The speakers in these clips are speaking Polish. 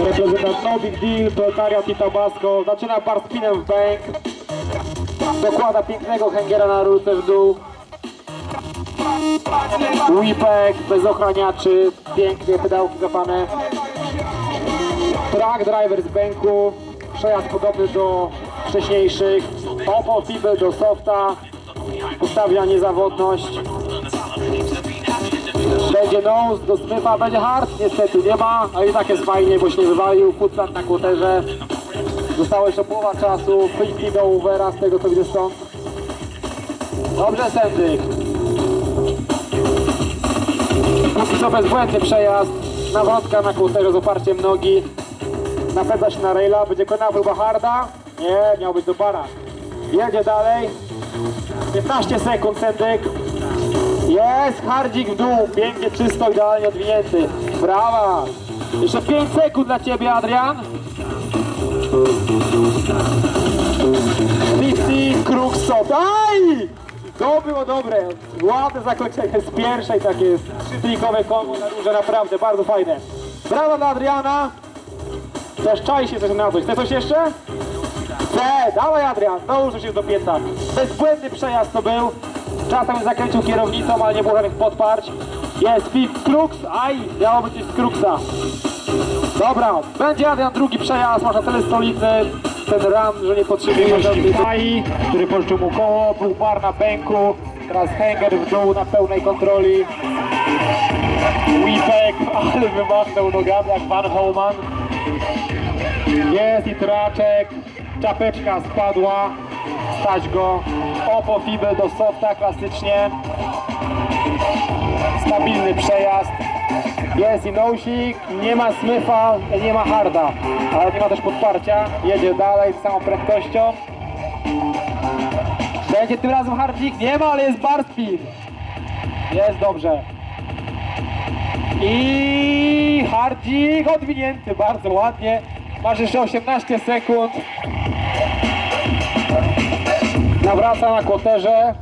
Reprezentant No Big Deal, Proletariat i Tabasco. Zaczyna bar spinem w bank. Dokłada pięknego hangera na rurce w dół. Whipek bez ochraniaczy. Pięknie, pedałki zapane. Track driver z banku. Przejazd podobny do wcześniejszych. Fibel do softa. Ustawia niezawodność. Będzie nose do Smitha, będzie hard, niestety nie ma, ale i tak jest fajnie, bo się nie wywalił, futsal na kłoterze. Została jeszcze połowa czasu, free do Uvera z tego co widzę stąd. Dobrze Sędzyk. Póki co bezbłędny przejazd, nawrotka na kłoterze z oparciem nogi. Napędza się na raila, będzie kolejna próba harda. Nie, miał być do bara. Jedzie dalej. 15 sekund Sędzyk. Jest, hardzik w dół, pięknie, czysto, idealnie odwinięty. Brawa! Jeszcze 5 sekund dla Ciebie, Adrian. 50, kruk, sot. Aj! To było dobre. Ładne zakończenie z pierwszej, takie trzyplikowe kombo na róże, naprawdę, bardzo fajne. Brawa dla Adriana. Też czai się coś na coś. Chce coś jeszcze? Chce, dawaj Adrian, dołóż się do pieca. Bezbłędny przejazd to był. Czasem zakręcił kierownicą, ale nie było żadnych podparć. Jest Fif Krux, aj, miało być z Kruxa. Dobra, będzie Adrian drugi przejazd, masz na tyle stolicy. Ten ram, że nie potrzebuje Pai, który pożyczył mu koło, był bar na bęku. Teraz hanger w dół na pełnej kontroli. Whipek, ale wymachnął nogami jak Van Holman. Jest i traczek, czapeczka spadła, stać go, opo fibel do softa klasycznie, stabilny przejazd, jest i nosik, nie ma smyfa, nie ma harda, ale nie ma też podparcia, jedzie dalej z samą prędkością. Będzie tym razem hardzik? Nie ma, ale jest bar. Jest dobrze. I hardzik odwinięty bardzo ładnie. Masz jeszcze 18 sekund. Nawraca na kłoterze.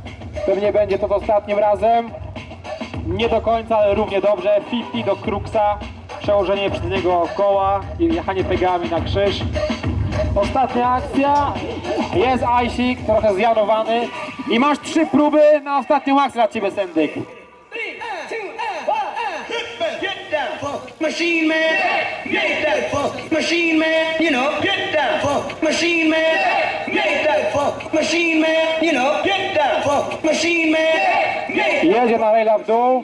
Pewnie będzie to ostatnim razem. Nie do końca, ale równie dobrze. 50 do Kruxa. Przełożenie przedniego koła i jechanie pegami na krzyż. Ostatnia akcja. Jest Aisik, trochę zjanowany. I masz trzy próby na ostatnią akcję dla Ciebie, Sendyk. Machine man. Get that fuck machine man. You know, get down, fuck machine man. Machine man. You know, get down, fuck. Machine man. Jedzie na raila w dół.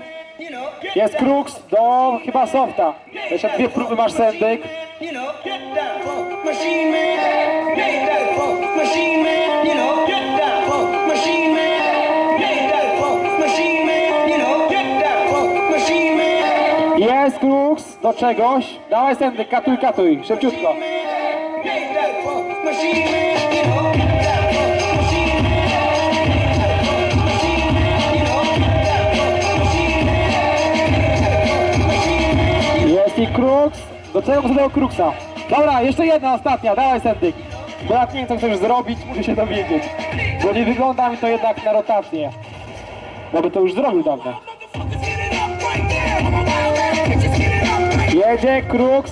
Jest Krux do chyba softa. Jeszcze dwie próby masz Sendyk. you know, get down, fuck. Machine man. Get that Do czego potrzebował Kruxa? Dobra, jeszcze jedna, ostatnia. Dawaj Sendyk. Bo jak nie wiem co chcesz zrobić, muszę się dowiedzieć. Bo nie wygląda mi to jednak na rotację. No by to już zrobił dawno. Jedzie Krux